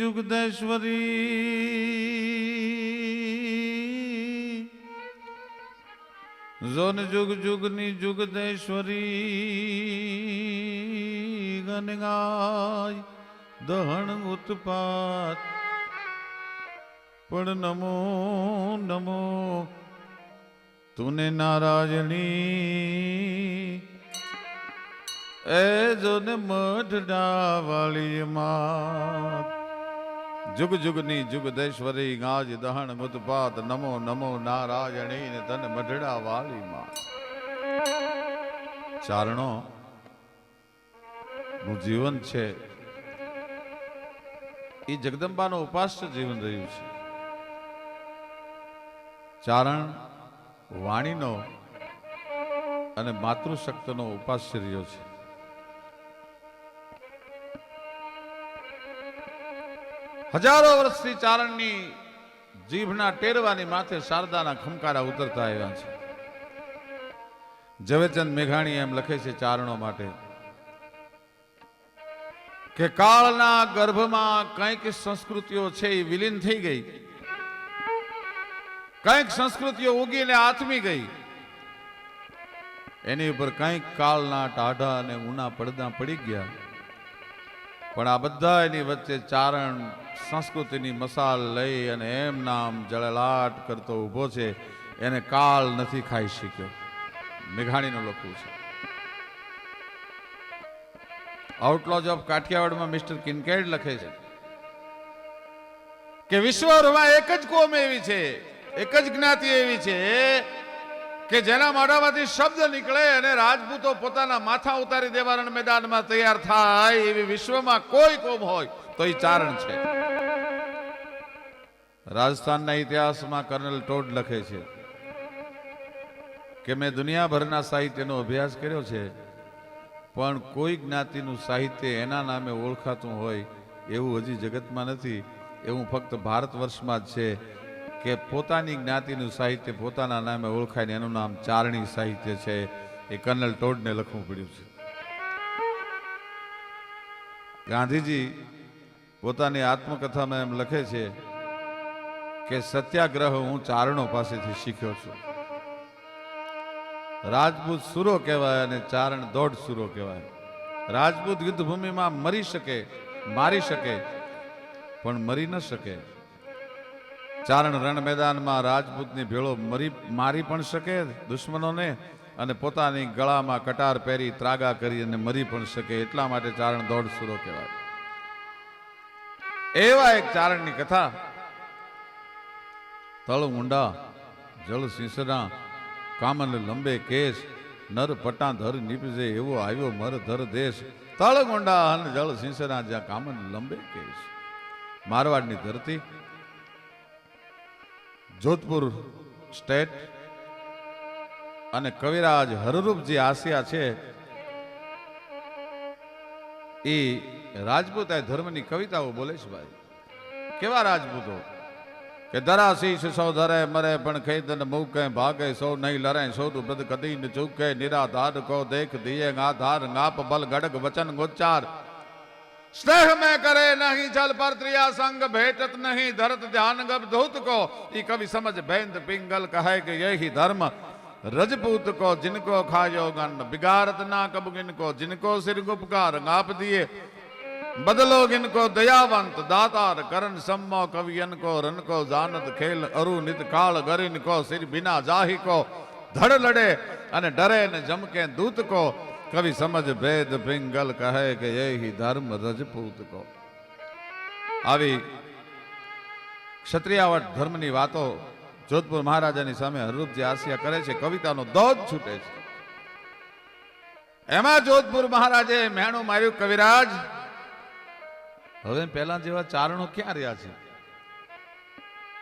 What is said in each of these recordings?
જુગદેશ્વરી. John જુગ જુગની જુગદેશ્વરી. ગનગાય દહણ ઉત્પાત. પણ નમો નમો, તુને નારાયણી. એ જોને મઢડા ડાવાળી માં જુગ જુગની જુગદેશ્વરી ગાજ દહણ મુતપાત નમો નમો નારાયણી તન મઢડા વાલી માં ચારણો, નું જીવન છે. એ જગદંબાનો ઉપાસ્ય જીવન રહ્યું છે. ચારણ, વાણીનો અને માતૃશક્તિનો ઉપાસ્ય રહ્યો છે. હજારો વર્ષથી ચારણની જીભના ટેરવાની માથે શારદાના ખમકારા ઉતરતા આવ્યા છે. ઝવેરચંદ મેઘાણી એમ લખે છે ચારણો માટે કે કાળના ગર્ભમાં કંઈક સંસ્કૃતિઓ છે એ વિલીન થઈ ગઈ. કંઈક સંસ્કૃતિઓ ઉગીને આથમી ગઈ. એની ઉપર કંઈક કાળના ટાઢા અને ઊના પડદા પડી ગયા. પણ આ બધા એની વચ્ચે ચારણ સંસ્કૃતિની મસાલ લઈ અને એમ નામ જળલાટ કરતો ઊભો છે, એને કાળ નથી ખાઈ શક્યો. મેઘાણીનું લખવું છે. આઉટલોજ ઓફ કાઠિયાવાડમાં મિસ્ટર કિનકેડ લખે છે કે વિશ્વભરમાં એક જ કોમ એવી છે, એક જ જ્ઞાતિ એવી છે કે જેના મોઢામાંથી શબ્દ નીકળે અને રાજપૂતો પોતાના માથા ઉતારી દેવા રણ મેદાનમાં તૈયાર થાય એવી વિશ્વમાં કોઈ કોમ હોય તો એ ચારણ છે. રાજસ્થાનના ઇતિહાસમાં કર્નલ ટોડ લખે છે કે મેં દુનિયાભરના સાહિત્યનો અભ્યાસ કર્યો છે, પણ કોઈ જ્ઞાતિનું સાહિત્ય એના નામે ઓળખાતું હોય એવું હજી જગતમાં નથી. એવું ફક્ત ભારત વર્ષમાં જ છે કે પોતાની જ્ઞાતિનું સાહિત્ય પોતાના નામે ઓળખાય ને એનું નામ ચારણી સાહિત્ય છે એ કર્નલ ટોડને લખવું પડ્યું છે. ગાંધીજી પોતાની આત્મકથામાં એમ લખે છે કે સત્યાગ્રહ હું ચારણો પાસેથી શીખ્યો છું. રાજપૂત સુરો કહેવાય અને ચારણ દોઢ સુરો કહેવાય. રાજપૂત યુદ્ધભૂમિમાં મરી શકે, મારી શકે, પણ મરી ન શકે. ચારણ રણ મેદાનમાં રાજપૂતની ભેળો મરી, મારી પણ શકે દુશ્મનોને અને પોતાની ગળામાં કટાર પહેરી ત્રાગા કરી અને મરી પણ શકે, એટલા માટે ચારણ દોઢ સુરો કહેવાય. એવા એક ચારણની કથા તળ ઊંડા જળ સિંસરા કામન લંબે કેસ નર પટા ધર નીપજે એવો આવ્યો મર ધર દેશ. તળ ગોંડા હન જળ સિંસરા જ્યાં કામન લંબે કેસ મારવાડની ધરતી, જોધપુર સ્ટેટ અને કવિરાજ હરરૂપજી આસિયા છે એ રાજપૂત ધર્મની કવિતાઓ બોલે છે ભાઈ. કેવા રાજપૂતો? કે ધરા શીશ સૌ ધરે મરે પણ ખેદન મૂકે ભાગે સૌ નહીં લરે સૌ બદ કદી ન ચૂકે નિરાધાર કો દેખ દિયે આધાર નાપ બલ ગડગ વચન ગોચાર સ્નેહ में करे नहीं जल पर त्रिया संग भेटत नहीं धरत ध्यान गब धूत को ये कवि समझ भेंद पिंगल कहे कि यही धर्म रजपूत को जिनको खायो गन बिगारत ना कब गिनको जिनको सिर गुपकार गाप दिए બદલો ઇનકો દયાવંત દાતાર કરણ સમો કવિ અનકો રનકો જાનત ખેલ અરુ નિત કાળ ગરિનકો સિર બિના જાહીકો ધડ લડે અને ડરે ને જમકે દૂત કો. કવિ સમજ ભેદ પિંગલ કહે કે એ ધર્મ રજપૂત કો. આવી ક્ષત્રિયાવટ ધર્મની વાતો જોધપુર મહારાજાની સામે હરરૂપજી આસિયા કરે છે. કવિતાનો દોજ છૂટે છે. એમાં જોધપુર મહારાજે મહેણું માર્યું, કવિરાજ હવે પહેલા જેવા ચારણો ક્યાં રહ્યા છે?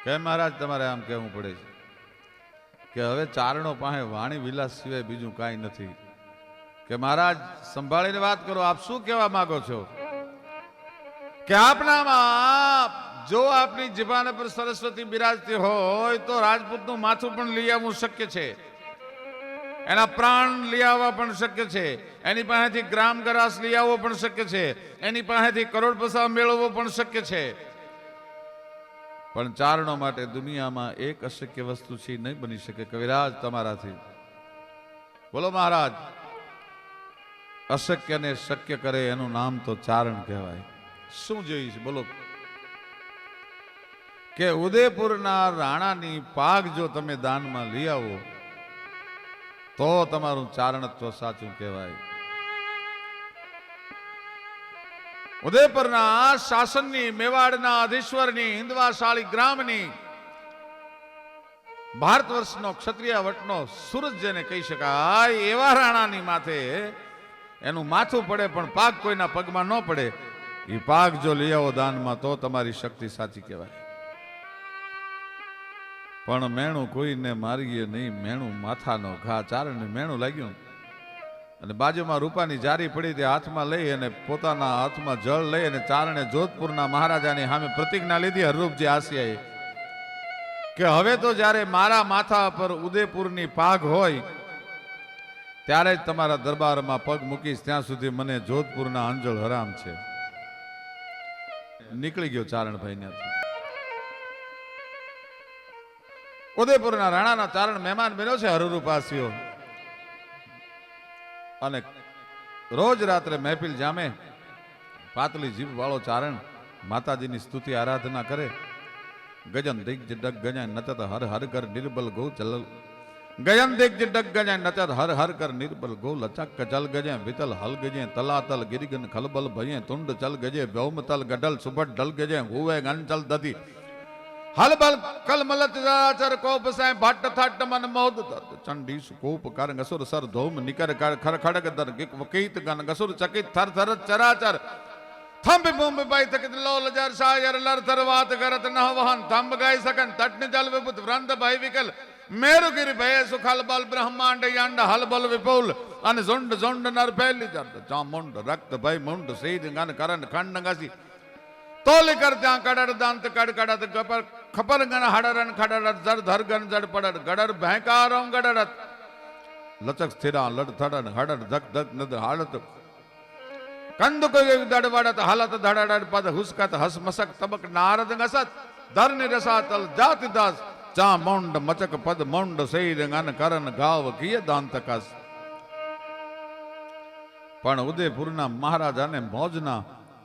કે મહારાજ, તમારે આમ કહેવું પડે છે કે હવે ચારણો પાસે વાણી વિલાસ સિવાય બીજું કાંઈ નથી. કે મહારાજ, સંભાળીને વાત કરો, આપ શું કહેવા માંગો છો? કે આપનામાં જો આપની જીભાને પર સરસ્વતી બિરાજતી હોય તો રાજપૂતનું માથું પણ લઈ આવવું શક્ય છે. એના પ્રાણ લઈ આવવા પણ શક્ય છે. એની પાસેથી ગ્રામ ગરાસ લઈ આવવો પણ શક્ય છે. એની પાસેથી કરોડ પૈસા મેળવવો પણ શક્ય છે. પણ ચારણો માટે દુનિયામાં એક અશક્ય વસ્તુ છે નહીં બની શકે. કવિરાજ, તમારાથી. બોલો મહારાજ. અશક્યને શક્ય કરે એનું નામ તો ચારણ કહેવાય. શું છે? બોલો. કે ઉદયપુરના રાણાની પાક જો તમે દાનમાં લઈ આવો તો તમારું ચારણત્વ સાચું કહેવાય. ઉદયપુરના શાસનની, મેવાડના અધીશ્વરની હિન્દવાશાળી ગ્રામની ભારત વર્ષનો ક્ષત્રિય વટનો સૂરજ જેને કહી શકાય, એવા રાણાની માથે એનું માથું પડે પણ પાક કોઈના પગમાં ન પડે. એ પાક જો લઈ આવો દાનમાં તો તમારી શક્તિ સાચી કહેવાય. પણ મેણું કોઈને મારીએ નહીં. મેણું માથાનો ઘા ચારણને મેણું લાગ્યું. અને બાજુમાં રૂપાની જારી પડી તે હાથમાં લઈ અને પોતાના હાથમાં જળ લઈ અને ચારણે જોધપુરના મહારાજાની સામે પ્રતિજ્ઞા લીધી, હરરૂપજી આસિયાએ કે હવે તો જ્યારે મારા માથા પર ઉદયપુરની પાઘ હોય, ત્યારે જ તમારા દરબારમાં પગ મૂકીશ. ત્યાં સુધી મને જોધપુરના અંજળ હરામ છે. નીકળી ગયો ચારણભાઈ ત્યાંથી. ઉદયપુરના રાણાના ચારણ મહેમાન બન્યો છે હરુરૂપાસીઓ. અને રોજ રાત્રે મહેફિલ જામે પાતળી જીભ વાળો ચારણ માતાજીની સ્તુતિ આરાધના કરે. ગજન દિગ્જ ડગ ગજાય નચત હર હર કર નિર્બલ ગૌ ચલ ગજન દિગ્જ ડગ ગજાય નચત હર હર કર નિર્બલ ગૌ લચક ચલ ગજે વિતલ હલ ગજે તલાતલ ગિરિગન ખલબલ ભયે તુંડ ચલ ગજે વ્યોમ તલ ગઢલ સુભટ ઢલ ગજે હુવે ગન ચલ દધી હલબલ કલમલત ચરાચર કોપ સાય ભટ્ટ થટ્ટ મન મોદ ચંડી સુકોપ કર ગસુર સર ધોમ નિકર કર ખર ખડગ દર ગિક વકીત ગન ગસુર ચકિત થર થર ચરાચર. થંભ ભૂમ બાઈ તકિત લોલ જર શાયર લર થર વાત કરત ન વહન. થંભ ગાય સકન તટન જલ વિભુત વ્રંદ ભય વિકલ. મેરુગીર ભય સુખલ બલ બ્રહ્માંડ યંડ હલબલ વિપુલ. અને ઝુંડ ઝુંડ નર ફેલી જર ચામુંડ રક્ત ભય મુંડ સીધ ગન કરન ખંડ ગસી. તોલી કર ત્યાં કડર દાંત કડ કડત ગપર ખપર ગન હડરન ખડરત, જર ધર ગન જડ પડર ગડર ભેંકારો ગડરત. લચક સ્થિરા લડ થડન હડર ધક ધક નદ હાલત. કંદ કોઈ દડ વડત, હાલત ધડડ પદ, હુસકત, હસ મસક, તબક, નારદ ગસત ધર નિરસાતલ, જાતિ દાસ. ચા મોંડ મચક પદ, મોંડ સૈર ગન કરન ગાવ કિય દાંત કસ. પણ ઉદયપુરના મહારાજાને મોજના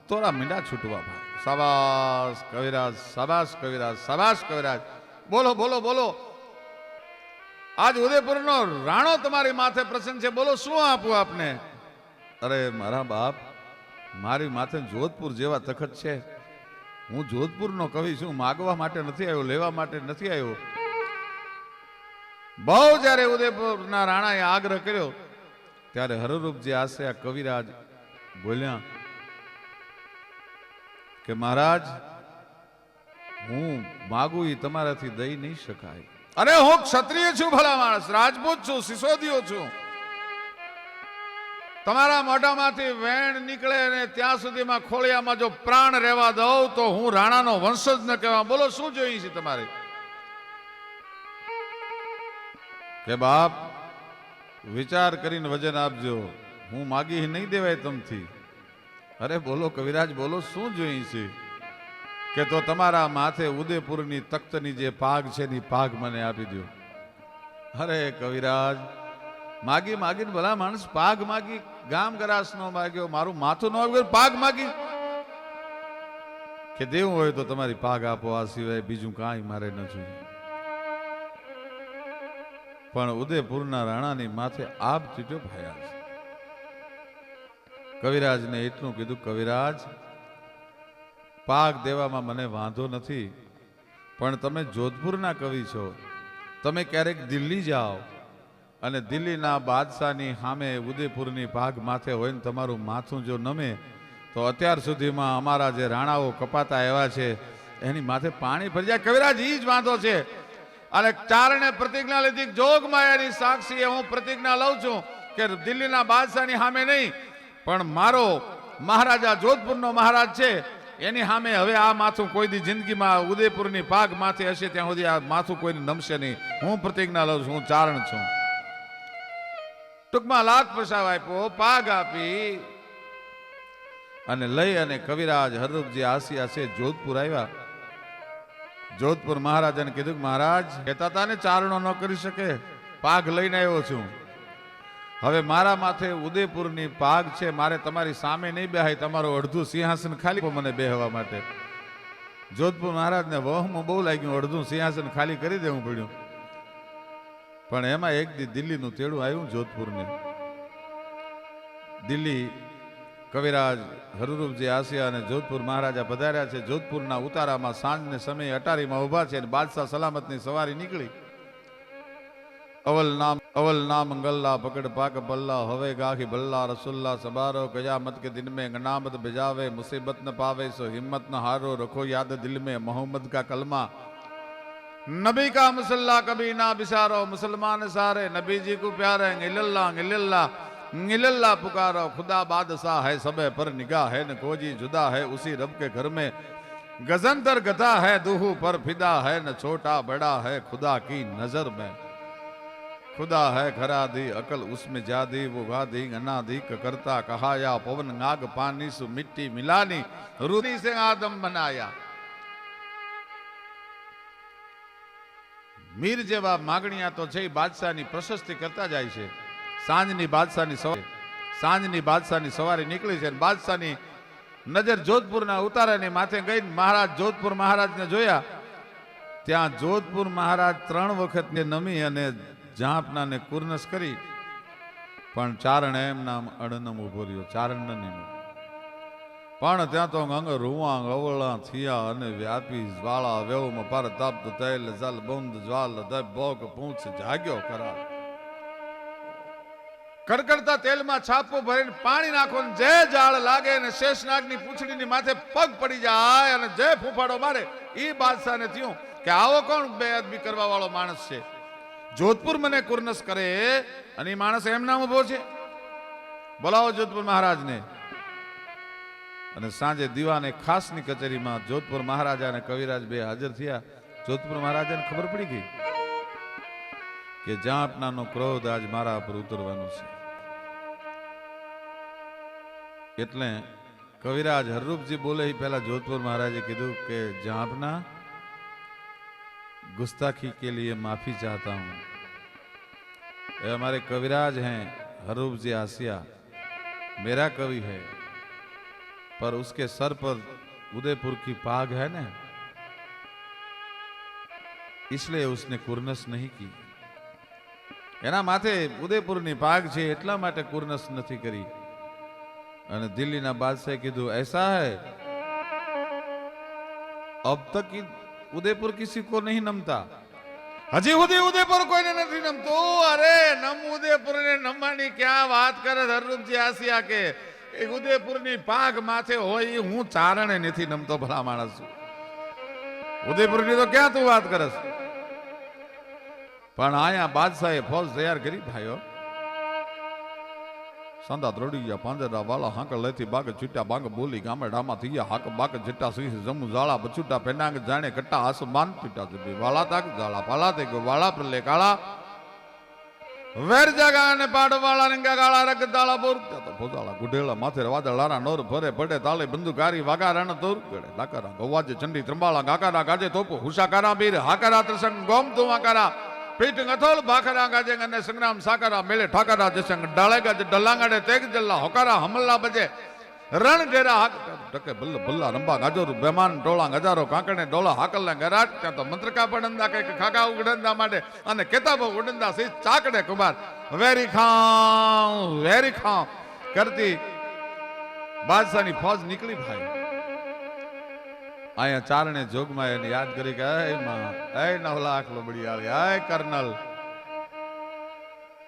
તોરા મીંડા છૂટવા ભાઈ સબાસ કવિરાજ સબાસ કવિરાજ સબાસ કવિરાજ. બોલો બોલો બોલો. આજ ઉદયપુરનો રાણો તમારી માથે પ્રસન્ન છે. બોલો, શું આપું આપને? અરે, મારા બાપ, મારી માથે જોધપુર જેવા તખત છે. હું જોધપુરનો કવિ છું. માગવા માટે નથી આવ્યો, લેવા માટે નથી આવ્યો. બહુ જ્યારે ઉદયપુરના રાણાએ આગ્રહ કર્યો, ત્યારે હરરૂપજી આશે આ કવિરાજ બોલ્યા કે મહારાજ, હું માગું એ તમારાથી દઈ નહીં શકાય. અરે હું ક્ષત્રિય છું ભલા માણસ, રાજપૂત છું સિસોદીઓ છું. તમારા મોઢામાંથી વેણ નીકળે ને ત્યાં સુધીમાં ખોળિયામાં જો પ્રાણ રહેવા દઉં તો હું રાણાનો વંશજ ન કહેવા બોલો, શું જોઈએ છે તમારે? કે બાપ, વિચાર કરીને વજન આપજો. હું માગી નહીં દેવાય તમથી. અરે બોલો કવિરાજ, બોલો, શું જોઈએ છે? કે તો તમારા માથે ઉદયપુરની તખ્તની જે પાગ છે ની પાગ મને આપી દો અરે કવિરાજ, માગી માગીને ભલા માણસ પાગ માગી, ગામ ગરાસ નો માગ્યો, મારું માથું ન આવ્યું પાગ માગી. કે દેવું હોય તો તમારી પાગ આપો, આ સિવાય બીજું કાંઈ મારે ન જોઈએ. પણ ઉદયપુરના રાણાની માથે આપ ચીટો ભયા છે કવિરાજને એટલું કીધું, કવિરાજ, પાક દેવામાં મને વાંધો નથી, પણ તમે જોધપુરના કવિ છો. તમે ક્યારેક દિલ્હી જાઓ અને દિલ્હીના બાદશાહની સામે ઉદયપુરની પાગ માથે હોય ને તમારું માથું જો નમે, તો અત્યાર સુધીમાં અમારા જે રાણાઓ કપાતા એવા છે, એની માથે પાણી ફરી જાય. કવિરાજ, ઈ જ વાંધો છે. અને ચારણે પ્રતિજ્ઞા લીધી જોગમાં એની સાક્ષીએ હું પ્રતિજ્ઞા લઉં છું કે દિલ્હીના બાદશાહની સામે નહીં પણ મારો મહારાજા જોધપુરનો મહારાજ છે, એની સામે હવે આ માથું કોઈ દી જિંદગીમાં ઉદયપુરની પાગ માથે હશે ત્યાં સુધી આ માથું કોઈને નમશે નહીં. હું પ્રતિજ્ઞા લઉં છું, હું ચારણ છું. ટૂંકમાં લાખ પ્રસાદ આપ્યો, પાગ આપી અને લઈ અને કવિરાજ હરરૂપજી આસિયા છે જોધપુર આવ્યા. જોધપુર મહારાજાને કીધું કે મહારાજ, કહેતા હતા ને ચારણો ન કરી શકે, પાગ લઈને આવ્યો છું. હવે મારા માથે ઉદયપુરની પાગ છે, મારે તમારી સામે નહીં બેહાય, તમારું અડધું સિંહાસન ખાલી મને બેહવા માટે. જોધપુર મહારાજને વહમાં બહુ લાગ્યું, અડધું સિંહાસન ખાલી કરી દેવું પડ્યું. પણ એમાં એક દી દિલ્હીનું તેડું આવ્યું જોધપુરને. દિલ્હી કવિરાજ હરુરૂપજી આસિયા અને જોધપુર મહારાજા પધાર્યા છે. જોધપુરના ઉતારામાં સાંજને સમયે અટારીમાં ઊભા છે અને બાદશાહ સલામતની સવારી નીકળી. અવલ નામ अवल नाम गल्ला पकड़ पाक बल्ला, होवे गाही बल्ला, रसुल्ला सबारो, कयामत के दिन में गनामत भिजावे मुसीबत न पावे, सो हिम्मत न हारो, रखो याद दिल में मोहम्मद का कलमा। नबी का मुसल्ला कभी ना बिसारो, मुसलमान सारे नबी जी को प्यारे गिल्ला गिल्ला गिल्ला पुकारो, खुदा बादशाह है सब पर निगाह है, न कोजी जुदा है उसी रब के घर में। गजन दर गता है, दूहू पर फिदा है, न छोटा बड़ा है खुदा की नज़र में। खुदा है खरा दी अकल उसमें जादी वो गादी गना दी करता कहाया पवन नाग पानी सु मिट्टी मिलानी रूदी से आदम बनाया મીર જેવા માગણીયા તો છે એ બાદશાહની પ્રશસ્તિ કરતા જાય છે સાંજની બાદશાહની સવારે સાંજની બાદશાહની સવારે નીકળી છે અને બાદશાહની નજર જોધપુરના ઉતારાની માથે ગઈ મહારાજ જોધપુર મહારાજને જોયા ત્યાં જોધપુર મહારાજ ત્રણ વખત ને નમી અને જાપનાને કુર્નસ કરી, પણ ચારણ એમ નામ અડનમ ઊભો રહ્યો, ચારણ ન પણ ત્યાં તો અંગ રૂવાંગ, અવળા થિયા અને વ્યાપી જ્વાળા વેવમાં પર તપ્ત તૈલ, જલ, બંધ, જ્વાલ દય ભોગ, પૂંછ, જાગ્યો કરા કડકડતા તેલમાં છાપો ભરીને પાણી નાખો ને જે જાળ લાગે ને શેષનાગની પૂંછડીની માથે પગ પડી જાય અને જે ફૂફાડો મારે, ઈ બાદશાહને થયું કે આવો કોણ બે આદમી કરવા વાળો માણસ છે? જોધપુર મને કુર્નસ કરે અને એ માણસ એમ નામ ઊભો છે. બોલાવો જોધપુર મહારાજને. અને સાંજે દીવાને ખાસની કચેરીમાં જોધપુર મહારાજા અને કવિરાજ બે હાજર થયા. જોધપુર મહારાજાને ખબર પડી ગઈ કે જાપનાનો ક્રોધ આજ મારા પર ઉતરવાનો છે. એટલે કવિરાજ હરરૂપજી બોલે એ પહેલા જોધપુર મહારાજે કીધું કે જાપના गुस्ताखी के लिए माफी चाहता हूं ये हमारे कविराज हैं हरूप जी आसिया मेरा कवि है पर उसके सर पर उदयपुर की पाग है ना इसलिए उसने कुर्नस नहीं की એના માથે ઉદયપુરની પાગ છે એટલા માટે કુર્નસ નથી કરી અને દિલ્હીના બાદશાહે કીધું ऐसा है अब तक ઉદયપુર કિસી કો નહીં નમતા? હજી સુધી ઉદયપુર કોઈને નથી નમતું. અરે, નમ ઉદયપુર ને નમવાની ક્યાં વાત કરે હરરૂપજી આસિયા કે? એ ઉદયપુરની પાઘ માથે હોય હું ચારણે નથી નમતો ભલા માણસ. છું ઉદયપુરની તો ક્યાં તું વાત કરસ પણ અહીંયા બાદશાહે ફોજ તૈયાર કરી, ભાઈઓ સંદા દ્રોડી ગયા, પાંજરા વાલા હાંક લેથી બાગ છૂટ્યા, બાગ બોલી ગામડામાં થઈ ગયા હાક બાગ જટ્ટા સિંહ જમુ ઝાળા બચુટા પેનાંગ જાણે કટ્ટા આસમાન પીટા જબી વાલા તાક ઝાળા પાલા તે વાળા પ્રલે કાળા. વેર જગા અને પાડ વાળા રંગા ગાળા રગ દાળા બોર ત્યાં તો ભોજાળા ગુઢેલા માથે વાદળારા, નોર ભરે પડે, તાલે બંદુકારી વાગા રણ તોર ગળે ડાકરા ગવાજે, ચંડી ત્રંબાળા, ગાકારા ગાજે તોપો હુસાકારા બીર, હાકારા, ત્રસંગ ગોમ તુમાકારા અને સંગ્રામ સાકરા મેલે ઠાકરા જસંગ. ડાળે ગજ ડલાંગાડે તેગ જલ્લા, હોકારા હમલા બજે. રણ ડેરા ટકે બલ્લ બલ્લા રંબા ગાજોર બેમાન ડોળા ગજારો કાંકણે ડોળા હાકલના ગરાટ ત્યાં તો મંત્રકા પડંદા કંઈક ખાગા ઉગડંદા માટે અને કેતાબો ઉડંદા સી ચાકડે કુમાર. વેરી ખાં વેરી ખાઉ. કરતી બાદશાહની ફોજ નીકળી ભાઈ. અહીંયા ચારણે જોગમાં એને યાદ કરી કે એ માં એ નવલા આખલો બળિયાળી એ કર્નલ.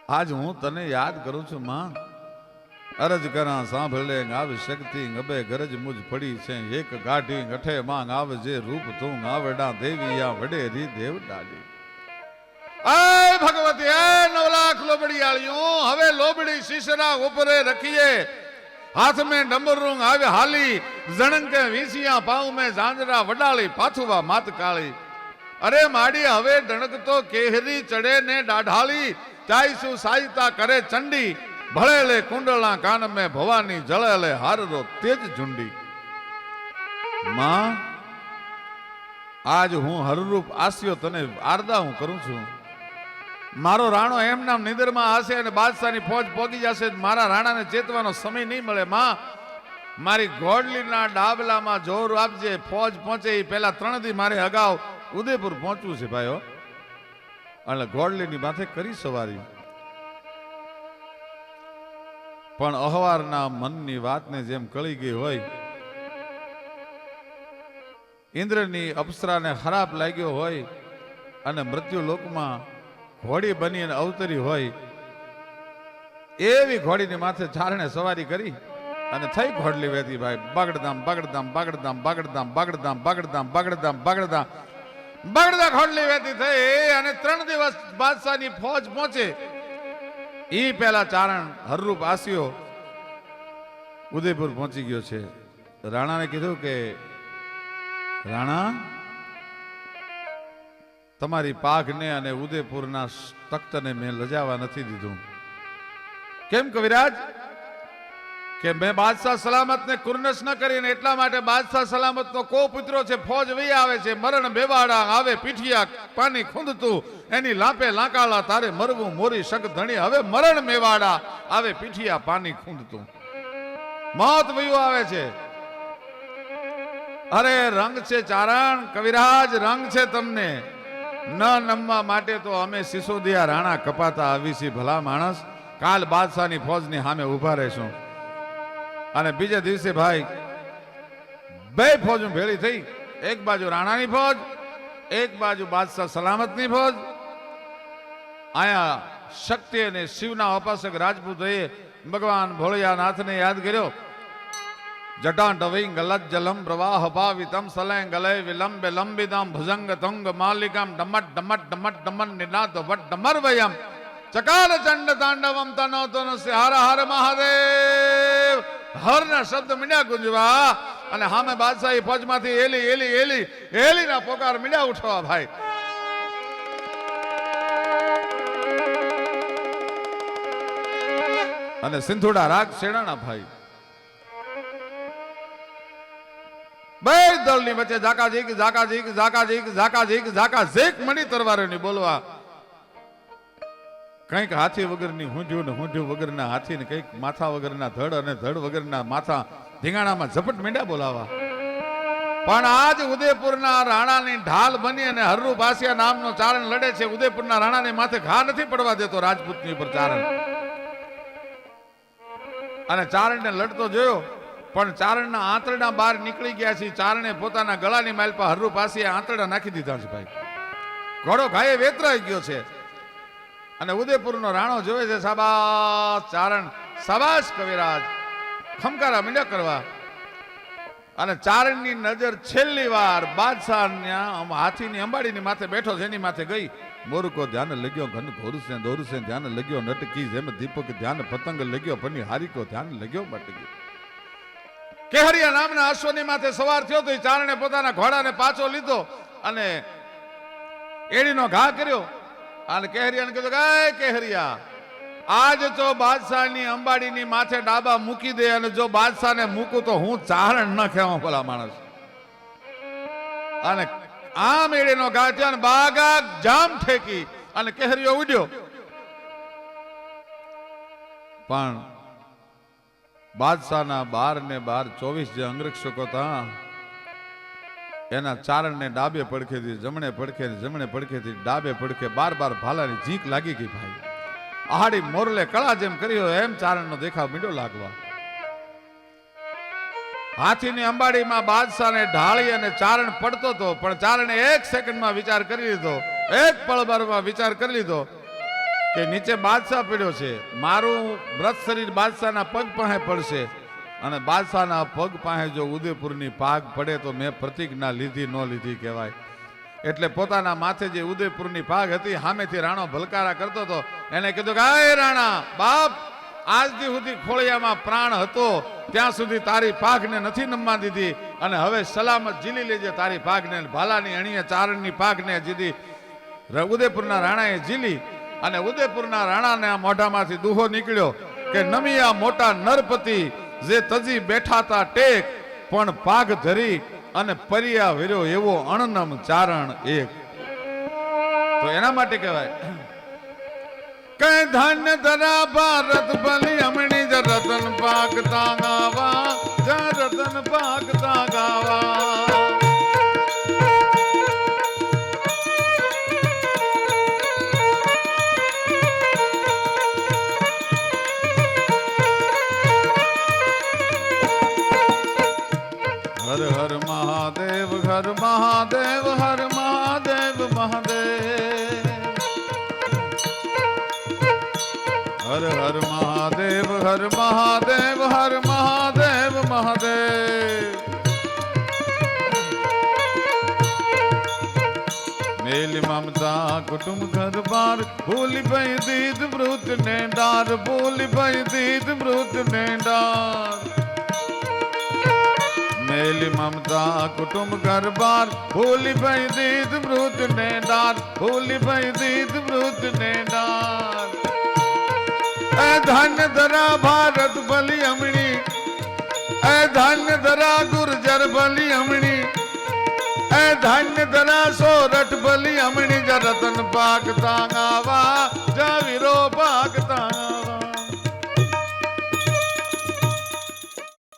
આજ હું તને યાદ કરું છું, માં. અરજ કરા, સાંભળે આવી શક્તિ ગબે ગરજ મુજ પડી છે. એક ગાઢી ગઠે માંગ, આવે જે રૂપ તું આવડા દેવિયા વડે રી દેવ ડાલી. ભગવતી, એ નવલાખ લોબડિયાળીઓ હવે લોબડી શીશરા ઉપરે રખીએ. હાથ મેં ડમરું આવે હાલી જણંકે વીસિયા પાઉ મેં ઝાંઝરા વડાળી પાથુવા માત કાળી. અરે માડી, હવે ડણકતો કેહરી ચડે ને દાઢાળી, ચાઈસુ સાયતા કરે ચંડી. ભળેલે કુંડળા કાન મેં ભવાની, જળેલે હારરો તેજ ઝુંડી. માં, આજ હું હરરૂપ આસ્યો તને આરદા હું કરું છું. મારો રાણો એમ નામ નિંદરમાં હશે અને બાદશાહની ફોજ પહોંચી જશે, મારા રાણાને ચેતવાનો સમય નહીં મળે. માં, મારી ઘોડલીના ડાબલામાં જોર આપજે, ફોજ પહોંચે એ પહેલા ત્રણ દી મારે અગાઉ ઉદયપુર પહોંચવું છે ભાઈઓ. એટલે ઘોડલીની માથે કરી સવારી. પણ અહવારના મનની વાતને જેમ કળી ગઈ હોય, ઇન્દ્રની અપ્સરાને ખરાબ લાગ્યો હોય અને મૃત્યુ લોકમાં ઘોડી બની અને અવતરી હોય, એવી ઘોડીની માથે ચારણે સવારી કરી અને થઈ ઘોડલી વેતી ભાઈ, બગડધામ બગડધામ બગડધામ બગડધામ બગડધામ બગડધામ બગડધામ બગડધામ. બગડધા ઘોડલી વેતી થઈ અને ત્રણ દિવસ બાદશાહની ફોજ પહોંચે. ઈ પહેલા ચારણ હરરૂપ આસ્યો ઉદયપુર પહોંચી ગયો છે. રાણાને કીધું કે, રાણા તમારી પાઘને અને ઉદયપુરના તખ્તને મેં લજાવા નથી દીધું. કેમ કવિરાજ? કે મેં બાદશાહ સલામતને કુર્નસ ન કરીને એટલા માટે બાદશાહ સલામતનો કો પુત્રો છે, ફોજ વહી આવે છે, મરણ બેવાડા આવે, પીઠિયા પાણી ખૂંદતું, એની લાપે લાંકાળા તારે મરવું, મોરી શક ધણી, હવે મરણ મેવાડા આવે, પીઠિયા પાણી ખૂંદતું. મોત વયું આવે છે. અરે, રંગ છે ચારણ, કવિરાજ, રંગ છે તમને. ન નમવા માટે તો અમે સિસોદિયા રાણા કપાતા આવી આવીશી ભલા માણસ. કાલ બાદશાહની ફોજની સામે ઊભા રહેશું. અને બીજા દિવસે ભાઈ, બે ફોજો ભેળી થઈ. એક બાજુ રાણાની ફોજ, એક બાજુ બાદશાહ સલામતની ફોજ. આયા શક્તિ અને શિવના ઉપાસક રાજપૂતોએ ભગવાન ભોળિયાનાથને યાદ કર્યો. जटाटवैङ्गलज्जलं प्रवाहपावितं सलैङ्गलय विलम्ब लम्बितां भुजङ्गतुङ्ग मालिकां डमट् डमट् डमट् डमन् निनाद वट् डमर्वयं चकारचण्डताण्डवं तनोतो नस्य हर हर મહાદેવ હરના શબ્દ મીંડ્યા ગુંજવા અને હામે બાદશાહી ફોજમાંથી એલી એલી એલી એલીના પોકાર મીંડ્યા ઉઠવા ભાઈ અને સિંધુડા રાગ શેણાના ભાઈ બે દળની વચ્ચે ઝાકા ઝીક ઝાકા ઝીક ઝાકા ઝીક ઝાકા ઝીક ઝાકા ઝીક મણી તરવારોની બોલવા. કંઈક હાથી વગરની હુંઢ્યું ને હુંઢ્યું વગરના હાથી ને કંઈક માથા વગરના ધડ અને ધડ વગરના માથા ધીંગાણામાં ઝપટ મીંડા બોલાવા. પણ આજ ઉદયપુરના રાણાની ઢાલ બની અને હરરુ ભાસિયા નામનો ચારણ લડે છે. ઉદયપુરના રાણાને માથે ઘા નથી પડવા દેતો રાજપૂતની ઉપર ચારણ. અને ચારણને લડતો જોયો. પણ ચારણના આંતરડા બહાર નીકળી ગયા છે. ચારણે પોતાના ગળાની માઇલ પર હરરૂ પાસે આંતરડા નાખી દીધા છે ભાઈ. ઘોડો ઘાયે વેતરાઈ ગયો છે. અને ઉદયપુરનો રાણો જોવે છે, સાબાસ, ચારણ, સાબાસ, કવિરાજ. ખમકારા મીંડા કરવા. અને ચારણની નજર છેલ્લી વાર બાદશાહ હાથીની અંબાડીની માથે બેઠો છે, એની માથે ગઈ. મોરકો ધ્યાન લગ્યો, ઘન ઘોરુસે દોરુસે ધ્યાન લગ્યો, નટકી જેમ દીપક ધ્યાન પતંગ લગ્યો પની હારીકો ધ્યાન લગ્યો મટક્યો કેહરિયા નામના અશ્વની માથે સવાર થયો તો એ ચારણે પોતાના ઘોડાને પાછો લીધો અને એડીનો ઘા કર્યો. અને કેહરિયાને કીધું કે કેહરિયા, આજ જો બાદશાહની અંબાડીની માથે ડાબા મૂકી દે અને જો બાદશાહને મૂકું તો હું ચારણ ન ખેવા ભલા માણસ. અને આમ એડીનો ઘા થયો અને બાગા જામ ઠેકી અને કેહરિયો ઉડ્યો. પણ બાદશાહના બાર ને બાર ચોવીસ જે અંગરક્ષકો હતા, એના ચારણને ડાબે પડખેથી જમણે પડખે જમણે પડખેથી ડાબે પડખે બાર બાર ભાલાની ઝીંક લાગી ગઈ ભાઈ. આહાડી મોરલે કળા જેમ કર્યો એમ ચારણનો દેખાવ મીડો લાગવા. હાથીની અંબાડીમાં બાદશાહને ઢાળી અને ચારણ પડતો હતો પણ ચારણે એક સેકન્ડમાં વિચાર કરી લીધો, એક પળભરમાં વિચાર કરી લીધો કે નીચે બાદશાહ પડ્યો છે. મારું વ્રત શરીર બાદશાહના પગ પાસે પડશે અને બાદશાહના પગ પાસે જો ઉદયપુરની પાગ પડે તો મેં પ્રતિજ્ઞા લીધી, ન લીધી કહેવાય. એટલે પોતાના માથે જે ઉદયપુરની પાગ હતી, સામેથી રાણો ભલકારા કરતો હતો. એને કીધું કે "આય રાણા, બાપ આજથી સુધી ખોળિયામાં પ્રાણ હતો. ત્યાં સુધી તારી પાઘને નથી નમવા દીધી. અને હવે સલામત ઝીલી લેજે તારી પાઘને ભાલાની અણીએ ચારણની પાઘને જીધી ઉદયપુરના રાણાએ ઝીલી અને ઉદયપુરના રાણાના મોઢામાંથી દુહો નીકળ્યો કે, નમિયા મોટા નરપતિ જે તજી બેઠા તા ટેક, પણ પાઘ ધરી અને પરિયા વિર્યો એવો અણનમ ચારણ એક. તો એના માટે કહેવાય, કઈ ધાન્ય ધરા ભારત બલી હર મહાદેવ હર મહાદેવ મહાદેવ. મેલી મમતા કુટુંબ ઘર બાર, ભૂલી ભઈ દીદ મૃત ને ડાર, ભૂલી ભઈ દીદ મૃત ને ડાર. મેલી મમતા કુટુંબ ઘર બાર, ભૂલી ભઈ દીદ મૃત ને ડાર, ભૂલી ભઈ દીદ મૃત ને ડાર. એ ધન્ય ધરા ભારત બલી હમણી એ ધન ધરા ગુર્જર બલી હમણી એ ધન્ય ધરા સોરઠ બલી હમણી જ રતન પાક તાંગાવા જ વિરો પાક